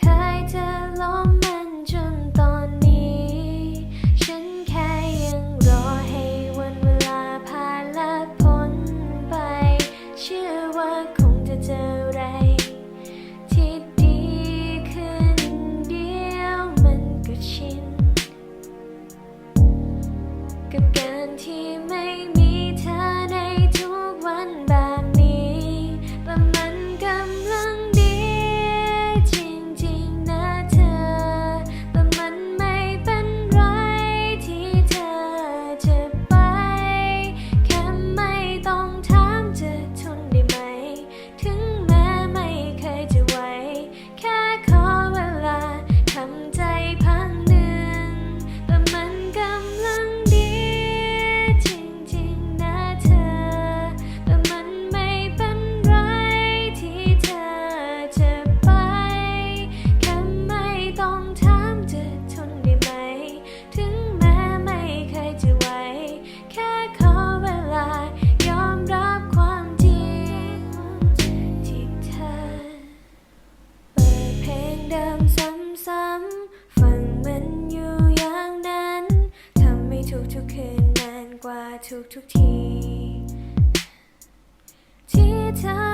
เคยจะล้ม คืนนานกว่าทุกทุกที ที่เธอ